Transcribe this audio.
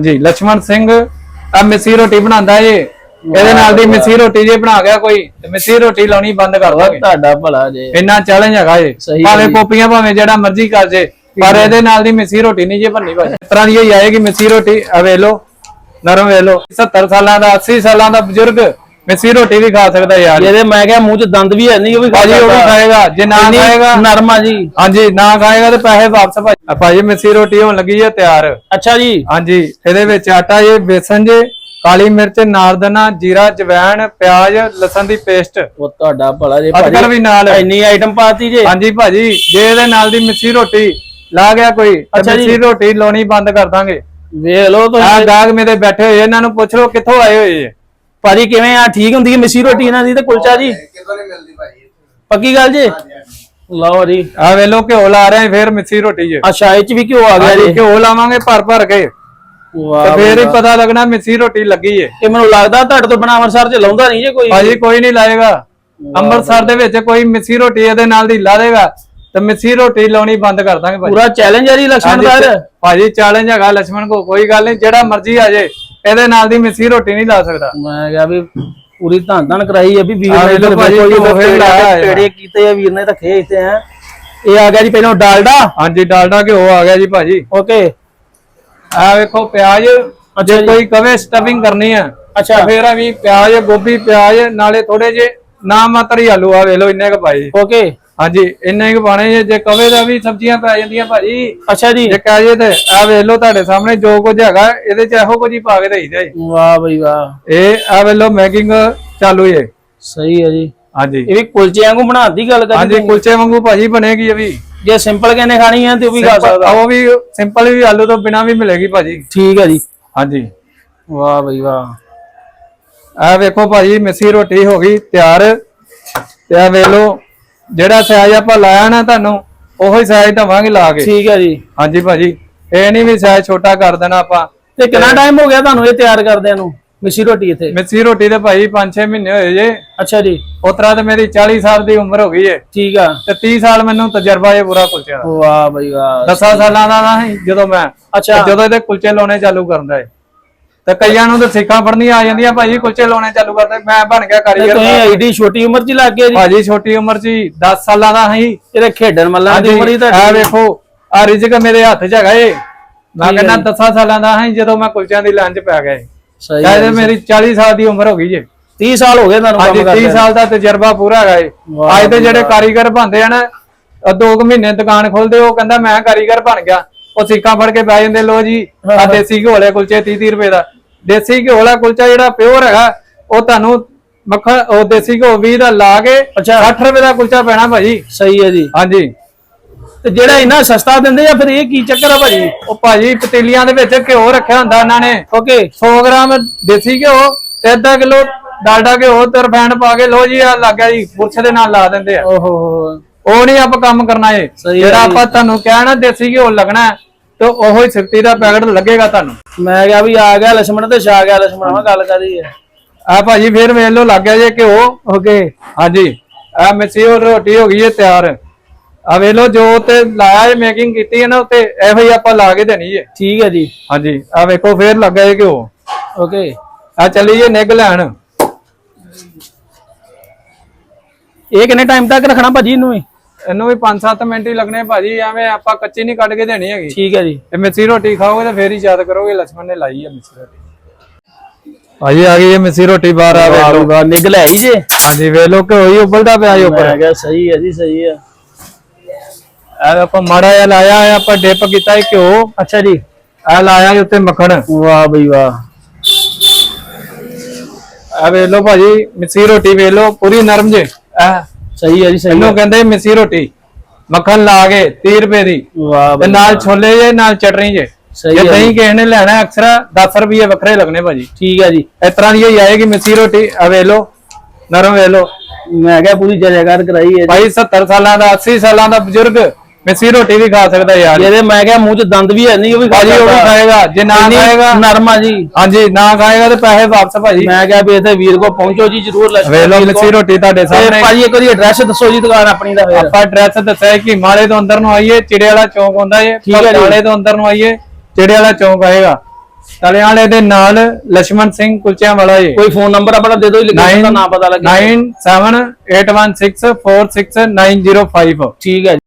ਜੀ ਲక్ష్మణ ਸਿੰਘ ਆ ਮਿੱਸੀ ਰੋਟੀ ਬਣਾਉਂਦਾ ਏ। ਇਹਦੇ ਨਾਲ ਦੀ ਮਿੱਸੀ ਰੋਟੀ ਜੇ ਬਣਾ ਗਿਆ ਕੋਈ ਤੇ ਮਿੱਸੀ ਰੋਟੀ ਲਾਉਣੀ ਬੰਦ ਕਰ ਦਾਂਗੇ ਤੁਹਾਡਾ ਭਲਾ ਜੇ। ਇੰਨਾ ਚੈਲੰਜ ਹੈਗਾ ਏ। ਭਾਵੇਂ ਕੋਪੀਆਂ ਭਾਵੇਂ ਜਿਹੜਾ ਮਰਜ਼ੀ ਕਰ ਜੇ ਪਰ ਇਹਦੇ ਨਾਲ ਦੀ ਮਿੱਸੀ ਰੋਟੀ ਨਹੀਂ ਜੇ ਬਣਨੀ ਭਾਜੀ। ਇਸ ਤਰ੍ਹਾਂ ਦੀ ਹੋਈ ਆਏਗੀ ਮਿੱਸੀ ਰੋਟੀ ਆ ਵੇਖ ਨਰਮ ਵੇਲੋ ਲਓ। 70 ਸਾਲਾਂ ਦਾ 80 ਸਾਲਾਂ ਦਾ ਬਜ਼ੁਰਗ ਮਿੱਸੀ ਰੋਟੀ ਵੀ ਖਾ ਸਕਦਾ ਯਾਰ। ਇਹਦੇ ਮੈਂ ਕਿਹਾ ਮੂੰਹ 'ਚ ਦੰਦ ਵੀ ਹੈ ਨਹੀਂ ਉਹ ਵੀ ਖਾ ਭਾਜੀ ਉਹ ਵੀ ਸਕਦਾ। ਖਾਏਗਾ। ਜੇ ਨਾ ਇੰਨੀ ਖਾਏਗਾ ਨਰਮ ਆ ਜੀ। ਹਾਂਜੀ ਨਾ ਖਾਏਗਾ ਤੇ ਪੈਸੇ ਵਾਪਸ ਭਾਜੀ ਆ ਭਾਜੀ। ਮਿੱਸੀ ਰੋਟੀ ਹੋਣ ਲੱਗੀ ਹੈ ਤਿਆਰ। ਅੱਛਾ ਜੀ। ਹਾਂਜੀ ਇਹਦੇ ਵਿੱਚ ਆਟਾ ਜੇ ਬੇਸਨ ਜੇ ਕਾਲੀ ਮਿਰਚ ਨਾਰਦਨਾ ਜੀਰਾ ਜਵੈਣ ਪਿਆਜ਼ ਲਸਣ ਦੀ ਪੇਸਟ। ਉਹ ਤੁਹਾਡਾ ਭਲਾ ਜੇ ਅਦਰਕ ਵੀ ਨਾਲ। ਇੰਨੀ ਆਈਟਮ ਪਾਤੀ ਜੇ। ਹਾਂਜੀ ਭਾਜੀ ਜੇ ਇਹਦੇ ਨਾਲ ਦੀ ਮਿੱਸੀ ਰੋਟੀ ਲਾ ਗਿਆ ਕੋਈ ਅੱਛਾ ਜੀ। ਮਿੱਸੀ ਰੋਟੀ ਲਾਉਣੀ ਬੰਦ ਕਰ ਦਾਂਗੇ। ਵੇਖ ਲਓ ਆ ਤੁਸੀਂ ਗਾਗ ਮੇਰੇ ਬੈਠੇ ਹੋਏ ਇਹਨਾਂ ਨੂੰ ਪੁੱਛ ਲਓ ਕਿੱਥੋਂ ਆਏ ਹੋਏ ਜੇ। ਭਾਜੀ ਕਿਵੇਂ ਆ? ਠੀਕ ਹੁੰਦੀ ਹੈ ਮਿੱਸੀ ਰੋਟੀ ਇਹਨਾਂ ਦੀ ਤੇ ਕੁਲਚਾ ਜੀ? ਪੱਕੀ ਗੱਲ ਜੀ? ਲਓ ਜੀ। ਆ ਵੇਲੋ ਘਿਓ ਲਾ ਰਹੇ ਫੇਰ ਮਿੱਸੀ ਰੋਟੀ ਜੀ। ਅੱਛਾ ਇਹ ਚ ਵੀ ਘਿਓ ਆ ਗਿਆ ਜੀ। ਘਿਓ ਲਾਵਾਂਗੇ ਭਰ ਭਰ ਕੇ। ਵਾਹ ਫੇਰ ਹੀ ਪਤਾ ਲੱਗਣਾ ਮਿੱਸੀ ਰੋਟੀ ਲੱਗੀ ਏ। ਇਹ ਮੈਨੂੰ ਲੱਗਦਾ ਤੁਹਾਡੇ ਤੋਂ ਬਣਾ ਅੰਮ੍ਰਿਤਸਰ ਚ ਲਾਉਂਦਾ ਨਹੀਂ ਜੇ ਕੋਈ। ਭਾਜੀ ਕੋਈ ਨਹੀਂ ਲਾਏਗਾ। ਅੰਮ੍ਰਿਤਸਰ ਦੇ ਵਿੱਚ ਕੋਈ ਮਿੱਸੀ ਰੋਟੀ ਇਹਦੇ ਨਾਲ ਦੀ ਲਾ ਦੇਗਾ। ਤੇ ਮਿੱਸੀ ਰੋਟੀ ਲਾਉਣੀ ਬੰਦ ਕਰ ਦਾਂਗੇ ਭਾਜੀ। ਪੂਰਾ ਚੈਲੰਜ ਹੈ ਜੀ ਲక్ష్ਮਣ ਦਾ? ਭਾਜੀ ਚੈਲੰਜ ਹੈਗਾ ਲక్ష్ਮਣ ਕੋ ਕੋਈ ਗੱਲ ਨਹੀਂ ਜਿਹੜਾ ਮਰਜ਼ੀ ਆ ਜੇ। ਇਹਦੇ ਨਾਲ ਦੀ ਮਿੱਸੀ ਰੋਟੀ ਨਹੀਂ ਲਾ ਸਕਦਾ। ਮੈਂ ਕਿਹਾ ਵੀ ਪੂਰੀ ਧੰਨ ਧੰਨ ਕਰਾਈ ਹੈ ਵੀ ਵੀਰ ਆਹ ਨੇ ਵੇਖ ਲਓ ਭਾਜੀ, ਘਿਓ ਫੇਰ ਲਾਇਆ ਹੈ। ਪੇੜੇ ਕੀਤੇ ਆ ਵੀਰ ਨੇ ਰੱਖੇ ਇੱਥੇ ਹੈ ਇਹ ਆ ਗਿਆ ਜੀ ਪਹਿਲਾਂ ਡਾਲਡਾ। ਹਾਂਜੀ ਡਾਲਡਾ ਘਿਓ ਆ ਗਿਆ ਜੀ ਭਾਜੀ। ਓਕੇ। ਆ ਵੇਖੋ ਪਿਆਜ਼ ਜੇ ਕੋਈ ਕਵੇ ਸਟਫਿੰਗ ਕਰਨੀ ਆ ਅੱਛਾ। ਤਾਂ ਫੇਰ ਆ ਵੀ ਪਿਆਜ਼ ਗੋਭੀ ਪਿਆਜ਼ ਨਾਲੇ ਥੋੜੇ ਜੇ ਨਾ ਮਾਤਰ ਹੀ ਆਲੂ ਆ ਵੇਖ ਲਓ ਇੰਨੇ ਕ ਜੀ। ਓਕੇ। ਹਾਂਜੀ ਇੰਨੇ ਕ ਪਾਣੇ ਜੇ- ਜੇ ਕਵੇ ਦਾ ਵੀ ਸਬਜ਼ੀਆਂ ਪੈ ਜਾਂਦੀਆਂ ਭਾਜੀ। ਅੱਛਾ ਜੀ। ਜੇ ਕਹਿ ਜੇ ਤੇ ਆ ਵੇਖ ਲਓ ਤੁਹਾਡੇ ਸਾਹਮਣੇ ਜੋ ਕੁਝ ਹੈਗਾ ਇਹਦੇ ਚ ਇਹੋ ਕੁਝ ਹੀ ਪਾ ਕੇ ਦੇਈਦਾ ਜੀ ਵਾਹ ਬਈ ਵਾਹ। ਇਹ ਆ ਵੇਖ ਲਓ ਮੈਕਿੰਗ ਚਾਲੂ ਏ ਸਹੀ ਹੈ ਜੀ। ਹਾਂਜੀ। ਇਹ ਵੀ ਕੁਲਚੇ ਵਾਂਗੂ ਬਣਾਉਣ ਦੀ ਗੱਲ ਹਾਂਜੀ ਕਰੀ ਕੁਲਚੇ ਵਾਂਗੂ ਭਾਜੀ ਬਣੇਗੀ ਇਹ ਵੀ। ਜੇ ਸਿੰਪਲ ਕਹਿੰਦੇ ਖਾਣੀ ਹੈ ਤੇ ਉਹ ਵੀ ਖਾ ਸਕਦਾ। ਉਹ ਵੀ ਸਿੰਪਲ ਵੀ ਆਲੂ ਤੋਂ ਬਿਨਾ ਵੀ ਮਿਲੇਗੀ ਭਾਜੀ। ਠੀਕ ਹੈ ਜੀ। ਹਾਂਜੀ। ਵਾਹ ਬਈ ਵਾਹ। ਆ ਵੇਖੋ ਭਾਜੀ ਮਿੱਸੀ ਰੋਟੀ ਹੋ ਗਈ ਤਿਆਰ। ਤੇ ਆ ਵੇਖ ਲਓ ਜਿਹੜਾ ਸਾਈਜ਼ ਆਪਾਂ ਲਾਇਆ ਨਾ ਤੁਹਾਨੂੰ ਉਹੋ ਸਾਈਜ਼ ਦਵਾਂਗੇ ਲਾ ਕੇ। ਠੀਕ ਹੈ ਜੀ। ਹਾਂਜੀ ਭਾਜੀ ਇਹ ਨਹੀਂ ਵੀ ਸਾਈਜ਼ ਛੋਟਾ ਕਰ ਦੇਣਾ ਆਪਾਂ। ਤੇ ਕਿੰਨਾ ਟਾਈਮ ਹੋ ਗਿਆ ਤੁਹਾਨੂੰ ਇਹ ਤਿਆਰ ਕਰਦਿਆਂ ਨੂੰ ਮਿੱਸੀ ਰੋਟੀ ਇੱਥੇ? ਮਿੱਸੀ ਰੋਟੀ ਦੇ ਭਾਈ 5-6 ਮਹੀਨੇ ਹੋਏ ਜੇ। ਅੱਛਾ ਜੀ। ਉਤਰਾ ਤੇ ਮੇਰੀ 40 ਸਾਲ ਦੀ ਉਮਰ ਹੋ ਗਈ ਏ। ਠੀਕ ਆ। ਤੇ 30 ਸਾਲ ਮੈਨੂੰ ਤਜਰਬਾ ਏ ਪੂਰਾ ਕੁਲਚੇ ਦਾ ਵਾਹ ਬਈ ਵਾਹ। 10 ਸਾਲਾਂ ਦਾ ਨਾ ਸੀ ਜਦੋਂ ਮੈਂ ਅੱਛਾ। ਤੇ ਜਦੋਂ ਇਹਦੇ ਕੁਲਚੇ ਲਾਉਣੇ ਚਾਲੂ ਕਰਦਾ ਏ। ਤੇ ਕਈਆਂ ਨੂੰ ਤਾਂ ਸਿੱਖਾਂ ਫੜਨੀਆਂ ਆ ਜਾਂਦੀਆਂ ਭਾਜੀ ਕੁਲਚੇ ਲਾਉਣੇ ਚਾਲੂ ਕਰਦੇ ਮੈਂ ਬਣ ਗਿਆ ਤੇ ਕਾਰੀਗਰ ਤੁਸੀਂ ਐਡੀ ਛੋਟੀ ਉਮਰ 'ਚ ਹੀ ਲੱਗ ਗਏ ਜੀ। ਭਾਜੀ ਛੋਟੀ ਉਮਰ 'ਚ ਹੀ 10 ਸਾਲਾਂ ਦਾ ਸੀ ਇਹਦੇ ਖੇਡਣ ਮੱਲਾਂ ਦੀ ਉਮਰ ਹੀ ਤਾਂ ਆ ਵੇਖੋ ਆ ਰਿਜਕ ਮੇਰੇ ਹੱਥ 'ਚ ਹੈਗਾ ਏ। ਮੈਂ ਕਹਿੰਦਾ 10 ਸਾਲਾਂ ਦਾ ਸੀ ਜਦੋਂ ਮੈਂ ਕੁਲਚਿਆਂ ਦੀ ਲਾਈਨ 'ਚ ਪੈ ਗਿਆ ਏ। ਸਹੀ ਕਹਿੰਦੇ ਮੇਰੀ 40 ਸਾਲ ਦੀ ਉਮਰ ਹੋ ਗਈ ਜੇ। 30 ਸਾਲ ਹੋ ਗਏ ਤੁਹਾਨੂੰ ਹਾਂਜੀ ਕੰਮ 30 ਕਰਦੇ ਸਾਲ ਦਾ ਤਜਰਬਾ ਪੂਰਾ ਹੈਗਾ ਏ। ਵਾਹ ਅੱਜ ਦੇ ਜਿਹੜੇ ਕਾਰੀਗਰ ਬਣਦੇ ਆ ਨਾ ਅਹ ਦੋ ਕੁ ਮਹੀਨੇ ਦੁਕਾਨ ਖੋਲਦੇ ਉਹ ਕਹਿੰਦਾ ਮੈਂ ਕਾਰੀਗਰ ਬਣ ਗਿਆ। ਉਹ ਸਿੱਕਾ ਫੜ ਕੇ ਬਹਿ ਜਾਂਦੇ ਲੋ ਜੀ ਆ ਦੇਸੀ ਘਿਓ ਵਾਲੇ ਕੁਲਚੇ 30 30 ਰੁਪਏ ਦਾ। ਦੇਸੀ ਘਿਓ ਵਾਲਾ ਕੁਲਚਾ ਜਿਹੜਾ ਪਿਓਰ ਹੈਗਾ ਉਹ ਤੁਹਾਨੂੰ ਮੱਖਣ ਉਹ ਦੇਸੀ ਘਿਓ 20 ਦਾ ਲਾ ਕੇ ਅੱਛਾ। 60 ਰੁਪਏ ਦਾ ਕੁਲਚਾ ਪੈਣਾ ਭਾਜੀ। ਸਹੀ ਹੈ ਜੀ। ਹਾਂਜੀ। ਤੇ ਜਿਹੜਾ ਇੰਨਾ ਸਸਤਾ ਦਿੰਦੇ ਆ ਫਿਰ ਇਹ ਕੀ ਚੱਕਰ ਆ ਭਾਜੀ? ਉਹ ਭਾਜੀ ਪਤੀਲੀਆਂ ਦੇ ਵਿੱਚ ਘਿਓ ਰੱਖਿਆ ਹੁੰਦਾ ਇਹਨਾਂ ਨੇ। ਓਕੇ। 100 ਗ੍ਰਾਮ ਦੇਸੀ ਘਿਓ ਤੇ ਅੱਧਾ ਕਿਲੋ ਡਾਲਡਾ ਘਿਓ ਤੇ ਰਿਫਾਈਂਡ ਪਾ ਕੇ ਲੋ ਜੀ ਆ ਲੱਗ ਗਿਆ ਜੀ ਬੁਰਸ਼ ਦੇ ਨਾਲ ਲਾ ਦਿੰਦੇ ਆ। ਓਹੋ। ਉਹ ਨਹੀਂ ਆਪਾਂ ਕੰਮ ਕਰਨਾ ਏ ਜਿਹੜਾ। ਆਪਾਂ ਤੁਹਾਨੂੰ ਕਹਿਣਾ ਦੇਸੀ ਘਿਓ ਲੱਗਣਾ ਤੇ ਉਹੋ ਹੀ ਸਿਫਤੀ ਦਾ ਪੈਕਟ ਲੱਗੇਗਾ ਤੁਹਾਨੂੰ? ਮੈਂ ਕਿਹਾ ਵੀ ਆ ਗਿਆ ਲਛਮਣ ਤੇ ਛਾ ਗਿਆ ਲਛਮਣ ਵਾ ਗੱਲ ਕਰੀ ਹੈ ਆ ਭਾਜੀ ਫੇਰ ਵੇਖ ਲਓ ਲੱਗ ਗਿਆ ਜੇ ਕਿ ਉਹ ਓਕੇ। ਹਾਂਜੀ। ਆ ਮਿੱਸੀ ਹੋਰ ਰੋਟੀ ਹੋ ਗਈ ਹੈ ਤਿਆਰ। ਆ ਵੇਖ ਲਓ ਜੋ ਤੇ ਲਾਇਆ ਹੈ ਮੇਕਿੰਗ ਕੀਤੀ ਹੈ ਨਾ ਉੱਤੇ ਇਹੋ ਹੀ ਆਪਾਂ ਲਾ ਕੇ ਦੇਣੀ ਹੈ। ਠੀਕ ਹੈ ਜੀ। ਹਾਂਜੀ। ਆ ਵੇਖੋ ਫੇਰ ਲੱਗ ਗਿਆ ਜੇ ਕਿ ਉਹ ਓਕੇ। ਆ ਚੱਲੀਏ ਨਿੱਗ ਲੈਣ। ਇਹ ਕਿੰਨੇ ਟਾਈਮ ਤੱਕ ਰੱਖਣਾ ਭਾਜੀ ਇਹਨੂੰ ਵੀ? ਇਹਨੂੰ ਵੀ 5-7 ਮਿੰਟ ਹੀ ਲੱਗਣੇ ਭਾਜੀ ਐਵੇਂ ਆਪਾਂ ਕੱਚੀ ਨਹੀਂ ਕੱਢ ਕੇ ਦੇਣੀ ਹੈਗੀ। ਠੀਕ ਹੈ ਜੀ। ਤੇ ਮਿੱਸੀ ਰੋਟੀ ਖਾਓਗੇ ਤਾਂ ਫੇਰ ਹੀ ਯਾਦ ਕਰੋਗੇ ਲਛਮਣ ਨੇ ਲਾਈ ਹੈ ਮਿੱਸੀ ਰੋਟੀ। ਭਾਜੀ ਆ ਗਈ ਇਹ ਮਿੱਸੀ ਰੋਟੀ ਬਾਹਰ ਆ ਵੇਖੋ ਨਿੱਗ ਲੈ ਆਈ ਜੇ। ਹਾਂਜੀ ਵੇ ਲੋ ਹੋਈ ਉਬਲਦਾ ਪਿਆ ਜੀ ਉੱਪਰ। ਆ ਗਿਆ ਸਹੀ ਹੈ ਜੀ ਸਹੀ ਹੈ। ਆ ਆਪਾਂ ਮਾੜਾ ਜਿਹਾ ਲਾਇਆ ਆ ਆਪਾਂ ਡਿਪ ਕੀਤਾ ਹੈ ਘਿਓ। ਅੱਛਾ ਜੀ। ਆ ਲਾਇਆ ਜੀ ਉੱਤੇ ਮੱਖਣ। ਵਾਹ ਬਈ ਵਾਹ। ਆ ਵੇਖ ਲੋ ਭਾਜੀ ਮਿੱਸੀ ਰੋਟੀ ਵੇਖ ਲੋ ਪੂਰੀ ਨਰਮ ਜੇ। ਆ ਸਹੀ ਹੈ ਜੀ ਸਹੀ ਇਹਨੂੰ ਕਹਿੰਦੇ ਮਿੱਸੀ ਰੋਟੀ ਮੱਖਣ ਲਾ ਕੇ 30 ਰੁਪਏ ਦੀ। ਵਾਹ ਤੇ ਨਾਲ ਛੋਲੇ ਜੇ ਨਾਲ ਚਟਨੀ ਜੇ। ਸਹੀ ਜੇ ਹੈ ਦਹੀਂ ਕਿਸੇ ਨੇ ਲੈਣਾ ਅਕਸਰ 10 ਰੁਪਏ ਵੱਖਰੇ ਲੱਗਣੇ ਭਾਜੀ। ਠੀਕ ਹੈ ਜੀ। ਇਸ ਤਰ੍ਹਾਂ ਦੀ ਹੀ ਆਏਗੀ ਮਿੱਸੀ ਰੋਟੀ ਆ ਲਓ ਨਰਮ ਵੇਖ ਲਓ। ਮੈਂ ਕਿਹਾ ਪੂਰੀ ਜਜਾਕਾਰ ਕਰਾਈ ਹੈ ਭਾਈ 70 ਸਾਲਾਂ ਦਾ 80 ਸਾਲਾਂ ਦਾ ਬਜ਼ੁਰਗ ਮਿੱਸੀ ਰੋਟੀ ਵੀ ਖਾ ਸਕਦਾ ਯਾਰ। ਇਹਦੇ ਮੈਂ ਕਿਹਾ ਮੂੰਹ 'ਚ ਦੰਦ ਵੀ ਹੈ ਨਹੀਂ ਉਹ ਵੀ ਭਾਜੀ ਉਹ ਖਾਏਗਾ। ਜੇ ਨਾ ਖਾਏਗਾ ਨਰਮਾ ਜੀ। ਹਾਂਜੀ ਨਾ ਖਾਏਗਾ ਤੇ ਪੈਸੇ ਵਾਪਸ ਭਾਜੀ। ਮੈਂ ਕਿਹਾ ਵੀ ਇੱਥੇ ਵੀਰ ਕੋ ਪਹੁੰਚੋ ਜੀ ਜ਼ਰੂਰ ਵੇ ਲੋ ਮਿੱਸੀ ਰੋਟੀ ਤੁਹਾਡੇ ਸਾਹਮਣੇ। ਭਾਜੀ ਇੱਕ ਵਾਰੀ ਐਡਰੈਸ ਦੱਸੋ ਜੀ ਦੁਕਾਨ ਆਪਣੀ ਦਾ ਆਪਾਂ ਐਡਰੈਸ ਦੱਸਿਆ ਕਿ ਮਾਲੇ ਤੋਂ ਅੰਦਰ ਨੂੰ ਆਈਏ ਚਿੜੇ ਵਾਲਾ ਚੌਂਕ ਆਉਂਦਾ ਏ ਮਾਲੇ ਤੋਂ ਅੰਦਰ ਨੂੰ ਆਈਏ ਚਿੜੇ ਵਾਲਾ ਚੌਂਕ ਆਏਗਾ। ਤਲਿਆਲੇ ਦੇ ਨਾਲ ਲక్ష్మణ ਸਿੰਘ ਕੁਲਚਿਆਂ ਵਾਲਾ ਏ ਕੋਈ ਫੋਨ ਨੰਬਰ ਆਪਣਾ ਦੇ ਦਿਓ ਲਿਖਣ ਦਾ ਨਾਮ ਪਤਾ ਲੱਗੇ। 9781646905 ਠੀਕ ਹੈ